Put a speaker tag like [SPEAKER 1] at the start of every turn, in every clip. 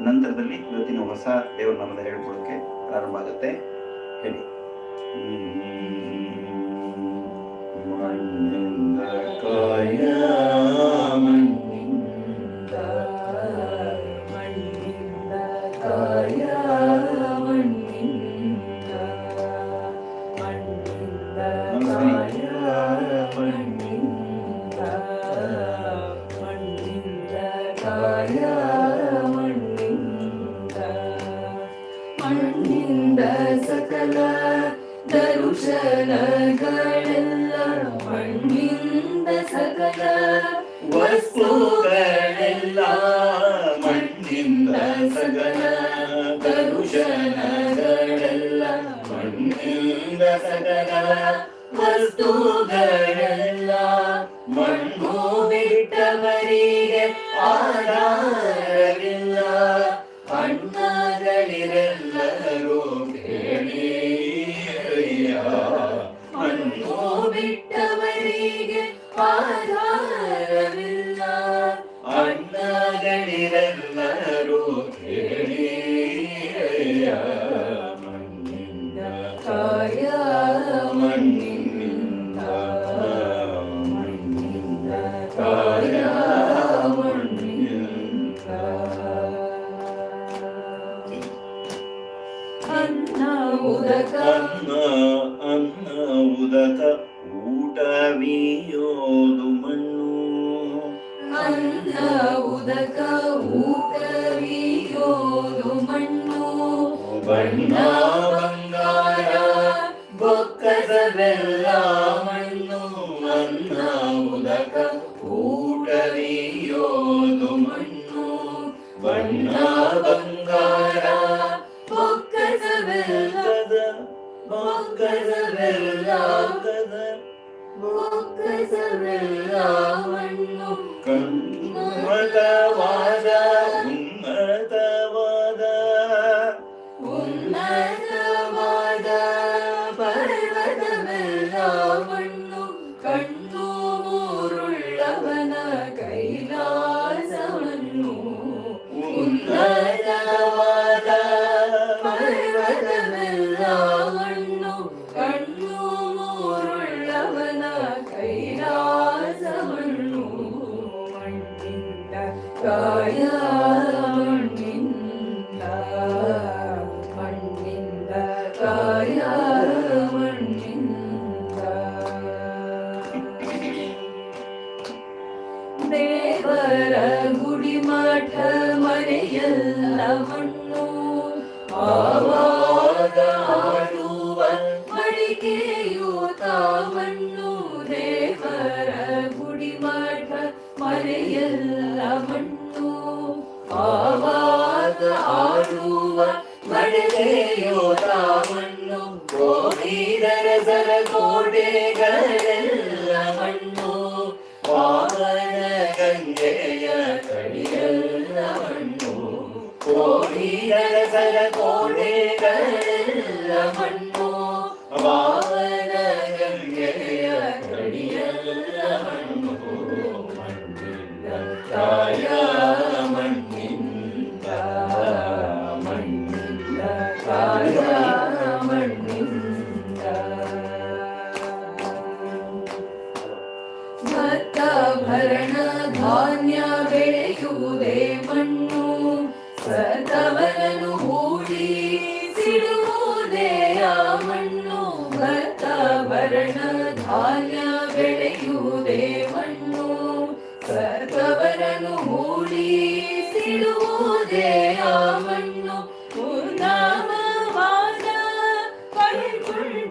[SPEAKER 1] ನಂತರದಲ್ಲಿ ಇವತ್ತಿನ ಹೊಸ ದೇವರ ನಾಮದ ಹೇಳ್ಕೊಳ್ಳೋಕೆ ಪ್ರಾರಂಭ ಆಗುತ್ತೆ. ಹೇಳಿ. ಕಾಯ
[SPEAKER 2] ಮಕ್ಕಳುಗಳೆಲ್ಲ ಮಣ್ಣಿಂದ ಸಗಣ ಕರುಷಣಗಳೆಲ್ಲ ಮಣ್ಣಿಂದ ಸಗಣ அண்ணா உதக அண்ணா உதக Walk is a real நல்லவன்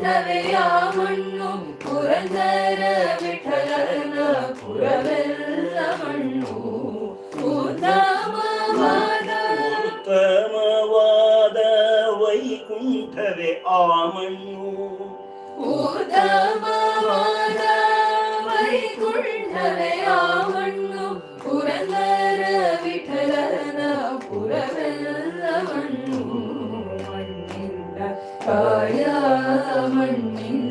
[SPEAKER 2] മണ്ണവയാമണ്ണും പുറന്തര വിഠലന പുറമെല്ല മണ്ണു ഉത്തമവാദ വൈകുണ്ഠവേ ആ മണ്ണു ഉത്തമവാദ വൈകുണ്ഠവേ ആ காயா மண்ணின்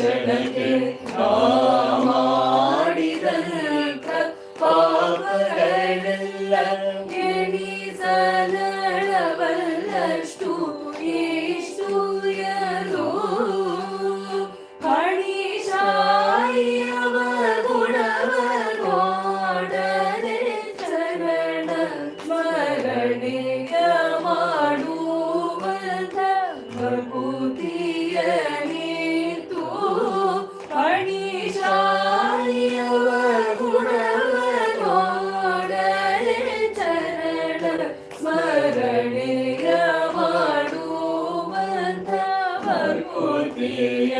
[SPEAKER 2] excellente, oh. Putiye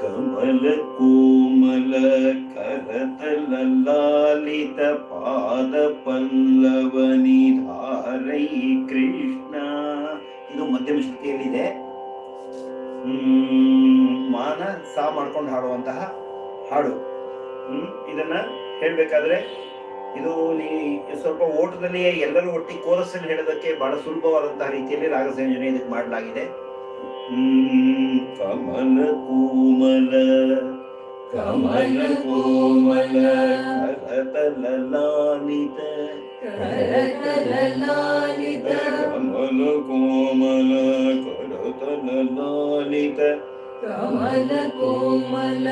[SPEAKER 2] ಕಮಲ ಕೋಮಲ
[SPEAKER 1] ಕರತಲಲಾಲಿತ ಪಾದ ಪಲ್ಲವ ನಿಧಾರೈ ಕೃಷ್ಣ. ಇದು ಮಧ್ಯಮ ಶಕ್ತಿಯಲ್ಲಿದೆ. ಮಾನ ಸಾ ಮಾಡ್ಕೊಂಡು ಹಾಡುವಂತಹ ಹಾಡು. ಹ್ಮ್, ಇದನ್ನ ಹೇಳ್ಬೇಕಾದ್ರೆ ಇದು ನೀ ಸ್ವಲ್ಪ ಓಟದಲ್ಲಿ ಎಲ್ಲರೂ ಒಟ್ಟಿಗೆ ಕೋರಸ್ಸನ್ನು ಹೇಳೋದಕ್ಕೆ ಬಹಳ ಸುಲಭವಾದಂತಹ ರೀತಿಯಲ್ಲಿ ರಾಗ ಸಂಯೋಜನೆ ಇದಕ್ಕೆ ಮಾಡಲಾಗಿದೆ. ಕಮಲ ಕೋಮಲ
[SPEAKER 2] ಕಮಲ ಕೋಮಲ
[SPEAKER 1] ಕರತಲ ಲಾಲಿತ ಕಮಲ ಕೋಮಲ
[SPEAKER 2] ಕಮಲ ಕೋಮಲ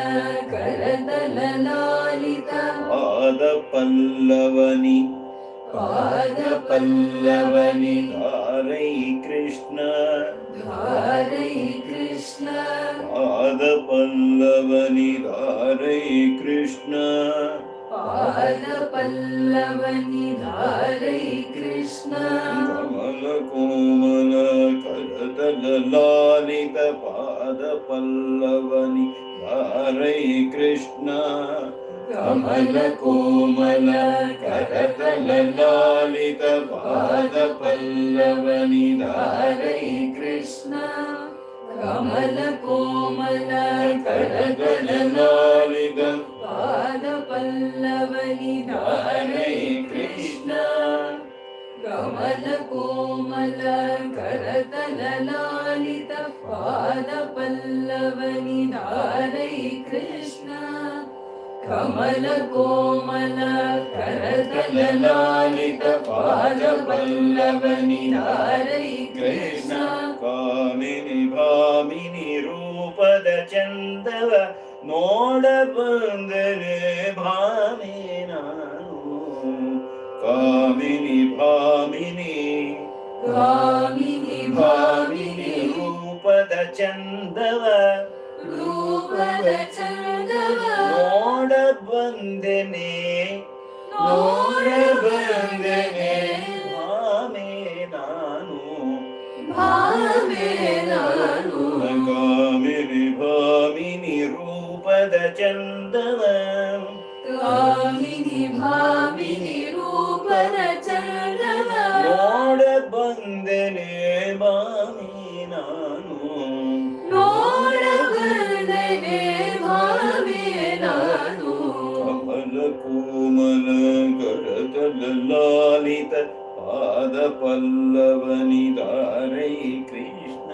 [SPEAKER 1] ಕರತಲ ಲಾಲಿತ
[SPEAKER 2] ಪಾದ ಪಲ್ಲವನಿ
[SPEAKER 1] ಪಾದ ಪಲ್ಲವನಿ ಧಾರೈ ಕೃಷ್ಣ
[SPEAKER 2] ಧಾರೈ ಕೃಷ್ಣ
[SPEAKER 1] ಪಾದ ಪಲ್ಲವನಿ ಧಾರೈ ಕೃಷ್ಣ
[SPEAKER 2] பாத
[SPEAKER 1] பல்லவனி தாரை கிருஷ்ணா.
[SPEAKER 2] கமல கோமல கரதலாலித பாத பல்லவனி
[SPEAKER 1] தாரை
[SPEAKER 2] கிருஷ்ணா. கமல கோமல கரதலாலித பாத பல்லவனி தாரை கிருஷ்ணா. கமல கோமல கரதலாலித पादपल्लवनिधारै कृष्ण। कमलकोमल करतललालित पादपल्लवनिधारै कृष्ण। कमलकोमल करतललालित पादपल्लवनिधारै
[SPEAKER 1] कृष्ण। कामिनि भामिनि रूप ನೋಡ ಬಂದನೆ ಭಾಮಿ ನಾನು ಕಾಮಿನಿ ಭಾಮಿನಿ
[SPEAKER 2] ಕಾಮಿನಿ ಭಾಮಿನಿ
[SPEAKER 1] ರೂಪದ ಚಂದವ
[SPEAKER 2] ರೂಪದ ಚಂದವ
[SPEAKER 1] ನೋಡ ಬಂದನೆ
[SPEAKER 2] ನೋಡ ಬಂದನೆ
[SPEAKER 1] चन्दन
[SPEAKER 2] कामिनि भामिनि रूपन चन्दन
[SPEAKER 1] ನೋಡ ಬಂದನೆ ಬಾನಿ ನಾನು
[SPEAKER 2] ನೋಡ ಬಂದನೆ ಭಾಮಿ ನಾನು
[SPEAKER 1] ಕಮಲ ಕೋಮಲ ಗಡಗಲ ಲಾಲಿತ ಪಾದ ಪಲ್ಲವನಿ ಧಾರೈ ಕೃಷ್ಣ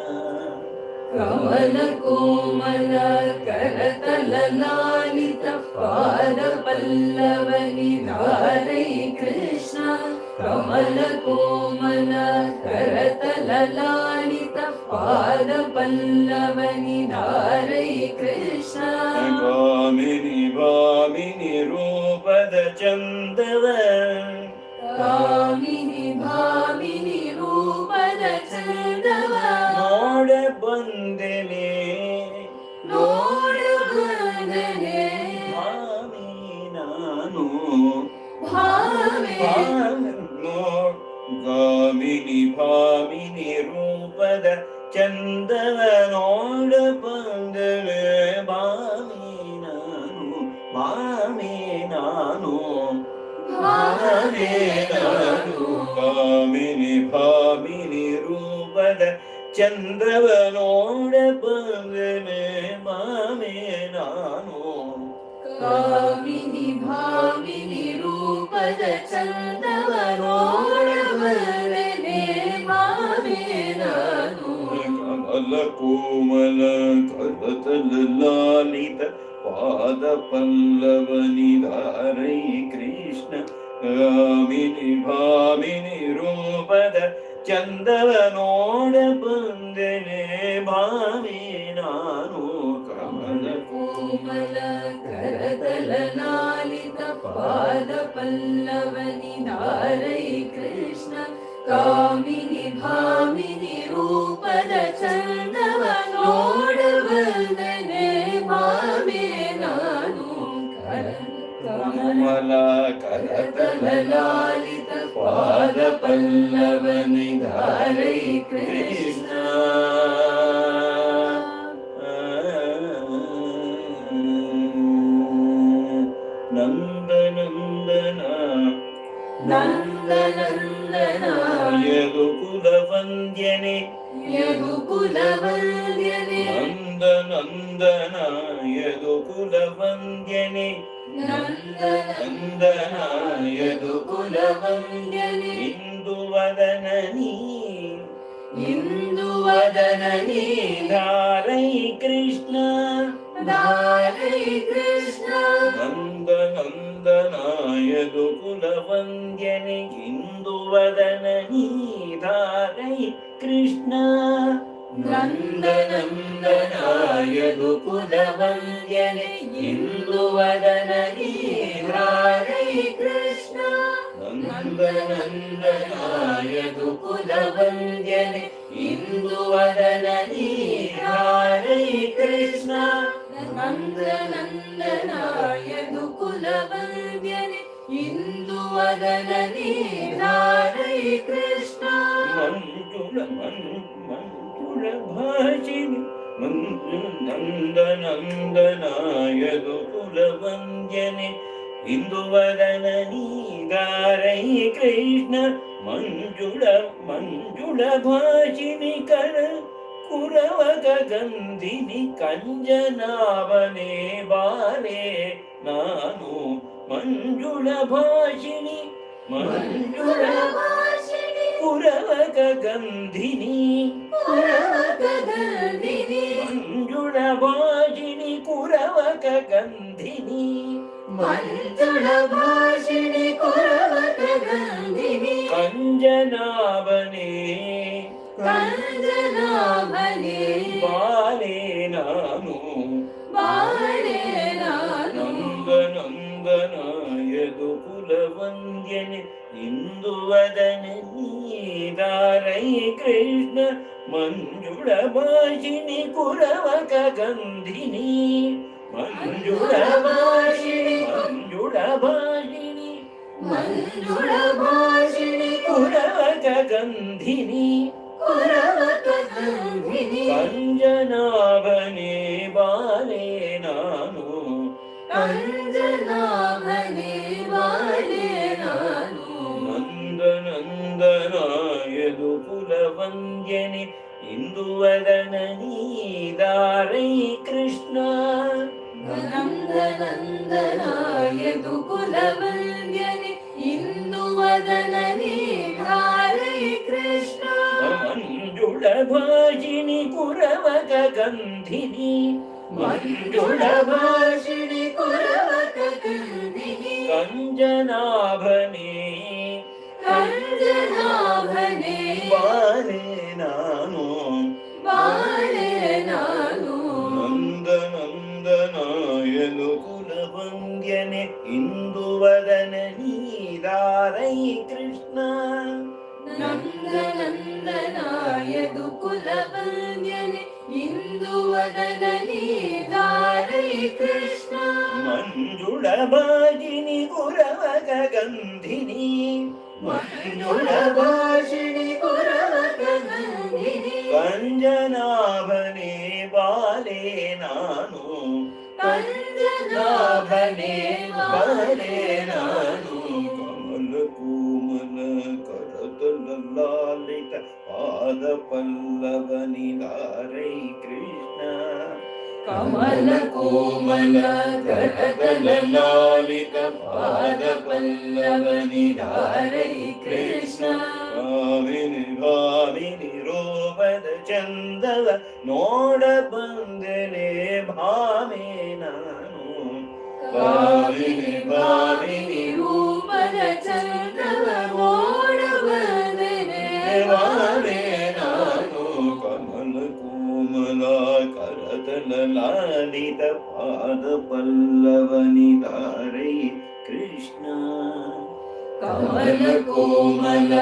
[SPEAKER 1] ಸಿಂಹಾಮಿನಿ ರೂಪದ
[SPEAKER 2] ಚಂದನೋಡ ಪಂಗಳ
[SPEAKER 1] ಬಾಮಿ ನಾನು ಬಾಮಿ ನಾನು ಕಾಮಿನಿ ಭಾಮಿನಿ ರೂಪದ ಚಂದ್ರವನೋಡ ಪಂಗನೆ ಮಾಮೆ ನಾನು
[SPEAKER 2] ಕಾಮಿನಿ ಭಾಮಿನಿ ರೂಪದ
[SPEAKER 1] ಚಂದ್ರ கோமல கததலித பாத பல்லவனிதாரை கிருஷ்ண காமினி பாமினி ரூபத ಚಂದನೋಡ ಬಂದನೆ ಭಾವಿ ನಾನು ಕಮಲ
[SPEAKER 2] ಕೋಮಲ ಕರತಲ ನಾಲಿತ ಪಾದ ಪಲ್ಲವನಿ ಧಾರೈ ಕೃಷ್ಣ ಕಾಮಿನಿ ಭಾಮಿನಿ ರೂಪದ ಚಂದವನೋಡ ಬಂದನೆ ಭಾಮೆ ನಾನು
[SPEAKER 1] ಕಮಲ
[SPEAKER 2] ಕರತಲಾಲಿತ ಪಾದ ಪಲ್ಲವನಿ ಧಾರೈ ಕೃಷ್ಣ ವಂದ್ಯನೆ
[SPEAKER 1] ಯದುಕುಲ ವಂದ್ಯನೆ
[SPEAKER 2] ನಂದ
[SPEAKER 1] ನಂದನ ಯದುಕುಲ ವಂದ್ಯನೆ ನಂದನ ಯದುಕುಲ ವಂದ್ಯನೆ ಇಂದು ವದನ ನೀ
[SPEAKER 2] ಇಂದು ವದನ ನೀ ಧಾರೈ ಕೃಷ್ಣ ಧಾರೈ ಕೃಷ್ಣ
[SPEAKER 1] ನಂದ ನಂದನಾಯ ದುಕುಲ ವಂದ್ಯನೆ ಇಂದು ವದನ
[SPEAKER 2] ನೀ
[SPEAKER 1] தாரை கிருஷ்ணா
[SPEAKER 2] நந்தநந்தனாய
[SPEAKER 1] குகுலவந்தியனை இந்துவதனீராரை கிருஷ்ணா நந்தநந்தனாய
[SPEAKER 2] குகுலவந்தியனை இந்துவதனீராரை கிருஷ்ணா
[SPEAKER 1] நந்தநந்தனாய
[SPEAKER 2] குகுலவந்தியனை
[SPEAKER 1] ఇందువదనని ధారై
[SPEAKER 2] కృష్ణ. మంజుల
[SPEAKER 1] మంజుల భాషిని మంజుల నందనందనాయ గోకుల వంజని ఇందువదనని ధారై కృష్ణ మంజుల మంజుల భాషిని కర కురవక గంధిని కంజనావనే
[SPEAKER 2] బారే. నాను
[SPEAKER 1] மஞ்சுள பாஷினி
[SPEAKER 2] மஞ்சுள
[SPEAKER 1] புரவ ககந்தினி மஞ்சுள
[SPEAKER 2] பாஷினி குரவ ககந்தினி
[SPEAKER 1] மஞ்சுள பாஷினி குரவ ககந்தினி கஞ்சனாபனே கஞ்சனாபனே பாலே நானு
[SPEAKER 2] பாலே ङ्गनायगुकुलवन्द्यनि इन्दुवदने नीदारै कृष्ण मञ्जुळभाषिणि कुरवकगन्धिनी
[SPEAKER 1] मञ्जुळभाषिणि मञ्जुळभाषिणि मञ्जुळभाषिणि कुरवकगन्धिनी
[SPEAKER 2] कुरवकगन्धिनी कञ्जनाभने बाले
[SPEAKER 1] नानु
[SPEAKER 2] ಅಂಜನಾಭನೆ
[SPEAKER 1] ಬಾಲೆ ನಾನು ನಂದನಂದನಾಯದು ಕುಲವಂದ್ಯನೆ ಇಂದುವದನ ನೀದಾರೈ ಕೃಷ್ಣ
[SPEAKER 2] ನಂದನಂದನಾಯದು ಕುಲವಂದ್ಯನೆ ಇಂದುವದನ ನೀದಾರೈ ಕೃಷ್ಣ
[SPEAKER 1] ಮಂಜುಳ ಭಾಜಿನಿ ಕುರವ ಗಂಧಿನಿ
[SPEAKER 2] मण्डुलभाषिणि कुरवककर्णिनि
[SPEAKER 1] कञ्जनाभने कञ्जनाभने बाले
[SPEAKER 2] नानो बाले नानो
[SPEAKER 1] नन्दनन्दनायनु कुलभङ्ग्यने इन्दुवदन नीदारै कृष्ण नन्दनन्दनायदु कुलभङ्ग्यने
[SPEAKER 2] ಗೋವರ್ಧನೀ ಧಾರೈ ಕೃಷ್ಣ ಮಂಜುಳಭಾಜಿನಿ ಗುರವ ಗಂಧಿನಿ ಮಂಜುಳಭಾಷಿಣಿ కోమల
[SPEAKER 1] కోమల కటకల లాలిత పాద పల్లవని ధారై కృష్ణ భావిని
[SPEAKER 2] భావిని రోపద చందవ నోడ బందనే భామే
[SPEAKER 1] నాను భావిని భావిని రూపద చందవ నోడ బందనే భామే சலலாலித
[SPEAKER 2] பாத பல்லவனிதாரை கிருஷ்ணா. கமல கோமல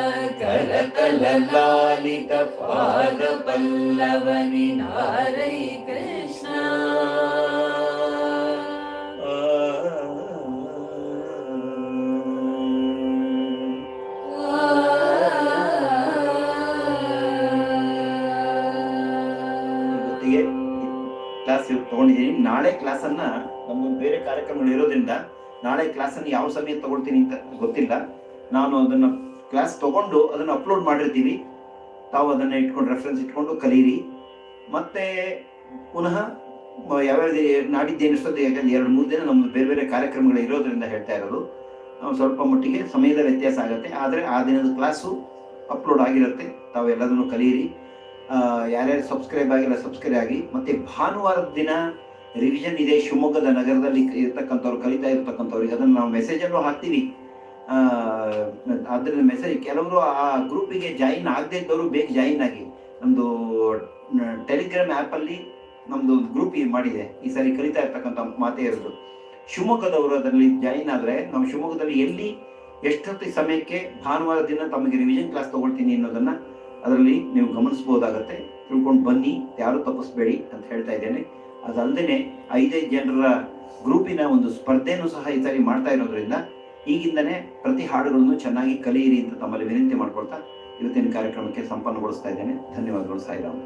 [SPEAKER 2] கலகலலாலித பாத பல்லவனிதாரை
[SPEAKER 1] கிருஷ்ணா. ಕ್ಲಾಸ್ ಇವತ್ತು ನಾಳೆ ಕ್ಲಾಸ್ ಅನ್ನ ನಮ್ಗೊಂದು ಬೇರೆ ಕಾರ್ಯಕ್ರಮಗಳು ಇರೋದ್ರಿಂದ
[SPEAKER 3] ನಾಳೆ ಕ್ಲಾಸನ್ನು ಯಾವ ಸಮಯ ತಗೊಳ್ತೀನಿ ಅಂತ ಗೊತ್ತಿಲ್ಲ. ನಾನು ಅದನ್ನು ಕ್ಲಾಸ್ ತಗೊಂಡು ಅದನ್ನು ಅಪ್ಲೋಡ್ ಮಾಡಿರ್ತೀವಿ. ತಾವು ಅದನ್ನು ಇಟ್ಕೊಂಡು ರೆಫರೆನ್ಸ್ ಇಟ್ಕೊಂಡು ಕಲೀರಿ. ಮತ್ತೆ ಪುನಃ ಯಾವ್ಯಾವ ನಾಡಿದ್ದು ಏನಿಸ್ತದೆ ಯಾಕಂದ್ರೆ ಎರಡು, ಮೂರು ದಿನ ನಮ್ದು ಬೇರೆ ಬೇರೆ ಕಾರ್ಯಕ್ರಮಗಳು ಇರೋದ್ರಿಂದ ಹೇಳ್ತಾ ಇರೋದು. ಸ್ವಲ್ಪ ಮಟ್ಟಿಗೆ ಸಮಯದ ವ್ಯತ್ಯಾಸ ಆಗುತ್ತೆ. ಆದರೆ ಆ ದಿನದ ಕ್ಲಾಸು ಅಪ್ಲೋಡ್ ಆಗಿರುತ್ತೆ. ತಾವು ಕಲಿಯಿರಿ ಯಾರ್ಯಾರು ಸಬ್ಸ್ಕ್ರೈಬ್ ಆಗಿಲ್ಲ ಸಬ್ಸ್ಕ್ರೈಬ್ ಆಗಿ. ಮತ್ತೆ ಭಾನುವಾರದ ದಿನ ರಿವಿಷನ್ ಇದೆ ಶಿವಮೊಗ್ಗದ ನಗರದಲ್ಲಿ ಇರ್ತಕ್ಕಂಥವ್ರು, ಕಲಿತಾ ಇರ್ತಕ್ಕಂಥವ್ರಿಗೆ. ಅದನ್ನು ನಾವು ಮೆಸೇಜಲ್ಲೂ ಹಾಕ್ತೀವಿ. ಅದರಿಂದ ಮೆಸೇಜ್ ಕೆಲವರು ಆ ಗ್ರೂಪಿಗೆ ಜಾಯಿನ್ ಆಗದೇ ಇದ್ದವರು ಬೇಗ ಜಾಯಿನ್ ಆಗಿ. ನಮ್ಮದು ಟೆಲಿಗ್ರಾಮ್ ಆ್ಯಪಲ್ಲಿ ನಮ್ಮದು ಗ್ರೂಪ್ ಮಾಡಿದೆ. ಈ ಸಾರಿ ಕಲಿತಾ ಇರ್ತಕ್ಕಂಥ ಮಾತೇ ಇರೋದು. ಶಿವಮೊಗ್ಗದವರು ಅದರಲ್ಲಿ ಜಾಯಿನ್ ಆದರೆ ನಾವು ಶಿವಮೊಗ್ಗದಲ್ಲಿ ಎಲ್ಲಿ ಎಷ್ಟೊತ್ತು ಸಮಯಕ್ಕೆ ಭಾನುವಾರ ದಿನ ತಮಗೆ ರಿವಿಷನ್ ಕ್ಲಾಸ್ ತಗೊಳ್ತೀನಿ ಅನ್ನೋದನ್ನ ಅದರಲ್ಲಿ ನೀವು ಗಮನಿಸ್ಬೋದಾಗತ್ತೆ ತಿಳ್ಕೊಂಡು ಬನ್ನಿ, ಯಾರು ತಪ್ಪಿಸ್ಬೇಡಿ ಅಂತ ಹೇಳ್ತಾ ಇದ್ದೇನೆ. ಅದಲ್ಲದೆ ಐದೈದು ಜನರ ಗ್ರೂಪಿನ ಒಂದು ಸ್ಪರ್ಧೆಯನ್ನು ಸಹ ಈ ಸಾರಿ ಮಾಡ್ತಾ ಇರೋದ್ರಿಂದ ಈಗಿಂದನೇ ಪ್ರತಿ ಹಾಡುಗಳನ್ನು ಚೆನ್ನಾಗಿ ಕಲಿಯಿರಿ ಅಂತ ತಮ್ಮಲ್ಲಿ ವಿನಂತಿ ಮಾಡ್ಕೊಳ್ತಾ ಇವತ್ತಿನ ಕಾರ್ಯಕ್ರಮಕ್ಕೆ ಸಂಪನ್ನಗೊಳಿಸ್ತಾ ಇದ್ದೇನೆ. ಧನ್ಯವಾದಗಳು, ಸಾಯಿರಾಮ್.